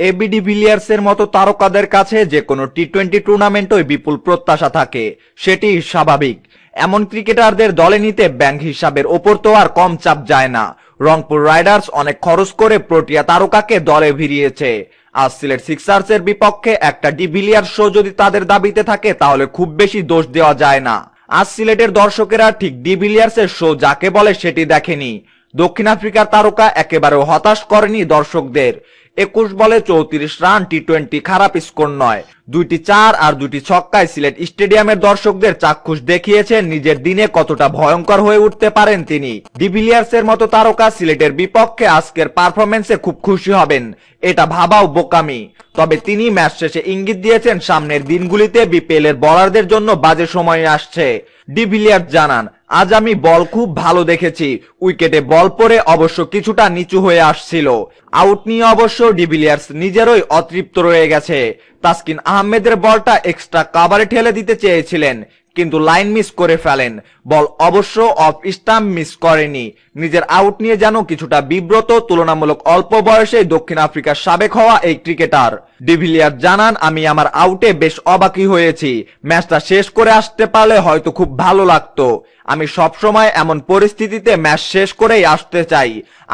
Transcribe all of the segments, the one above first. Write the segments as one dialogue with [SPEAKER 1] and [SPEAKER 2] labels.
[SPEAKER 1] AB ডিভিলিয়ার্সের মতো তারকাদের কাছে যে কোনো টি টোয়েন্টি টুর্নামেন্টই বিপুল প্রত্যাশা থাকে, সেটি স্বাভাবিক। এমন ক্রিকেটারদের দলে নিতে ব্যাংক হিসাবের ওপর তো আর কম চাপ যায় না। রংপুর রাইডার্স অনেক খরচ করে প্রোটিয়া তারকাকে দলে ভিড়িয়েছে। আজ সিলেট সিক্সার্সের বিপক্ষে একটা ডিভিলিয়ার শো যদি তাদের দাবিতে থাকে, তাহলে খুব বেশি দোষ দেওয়া যায় না। আজ সিলেটের দর্শকেরা ঠিক ডিভিলিয়ার্সের শো যাকে বলে সেটি দেখেনি। দক্ষিণ আফ্রিকার তারকা একেবারে হতাশ করেনি দর্শকদের। একুশ বলে চৌত্রিশ রান টি টোয়েন্টি খারাপ স্কোর নয়। দুইটি চার আর দুইটি ছক্কায় সিলেট স্টেডিয়ামের দর্শকদের চাক্ষুষ দেখিয়েছেন নিজের দিনে কতটা ভয়ঙ্কর হয়ে উঠতে পারেন তিনি। ডিভিলিয়ার্সের মতো তারকা সিলেটের বিপক্ষে আজকের পারফরমেন্সে খুব খুশি হবেন, এটা ভাবাও বোকামি। তবে তিনি ম্যাচ শেষে ইঙ্গিত দিয়েছেন সামনের দিনগুলিতে বিপিএল এর বলারদের জন্য বাজে সময় আসছে। ডিভিলিয়ার্স জানান, আজ আমি বল খুব ভালো দেখেছি। উইকেটে বল পরে অবশ্য কিছুটা নিচু হয়ে আসছিল। আউট নিয়ে অবশ্য ডিভিলিয়ার্স নিজেরই অতৃপ্ত রয়ে গেছে। তাসকিন আহমেদের বলটা এক্সট্রা কাভারে ঠেলে দিতে চেয়েছিলেন। কিন্তু লাইন মিস করে ফেলেন। বল অবশ্য অফ স্টাম্প মিস করেনি। নিজের আউট নিয়ে যেন কিছুটা বিব্রত, তুলনামূলক অল্প বয়সে দক্ষিণ আফ্রিকার সাবেক হওয়া এই ক্রিকেটার। ডিভিলিয়ার জানান, আমি আমার আউটে বেশ অবাকি হয়েছি। ম্যাচটা শেষ করে আসতে পারলে হয়তো খুব ভালো লাগতো। আমি সবসময় এমন পরিস্থিতিতে ম্যাচ শেষ করেই আসতে চাই।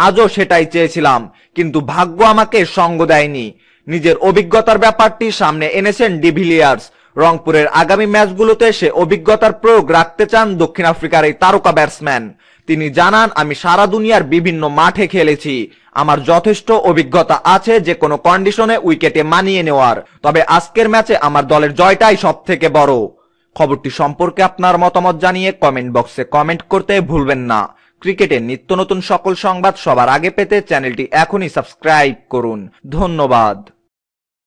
[SPEAKER 1] আজও সেটাই চেয়েছিলাম, কিন্তু ভাগ্য আমাকে সঙ্গ দেয়নি। নিজের অভিজ্ঞতার ব্যাপারটি সামনে এনেছেন ডিভিলিয়ার্স। রংপুরের আগামী ম্যাচগুলোতে সে অভিজ্ঞতার প্রয়োগ রাখতে চান দক্ষিণ আফ্রিকার এই তারকা ব্যাটসম্যান। তিনি জানান, আমি সারা দুনিয়ার বিভিন্ন মাঠে খেলেছি। আমার যথেষ্ট অভিজ্ঞতা আছে যে কোনো কন্ডিশনে উইকেটে মানিয়ে নেওয়ার। তবে আজকের ম্যাচে আমার দলের জয়টাই সব থেকে বড়। খবরটি সম্পর্কে আপনার মতামত জানিয়ে কমেন্ট বক্সে কমেন্ট করতে ভুলবেন না। ক্রিকেটের নিত্য নতুন সকল সংবাদ সবার আগে পেতে চ্যানেলটি এখনই সাবস্ক্রাইব করুন। ধন্যবাদ।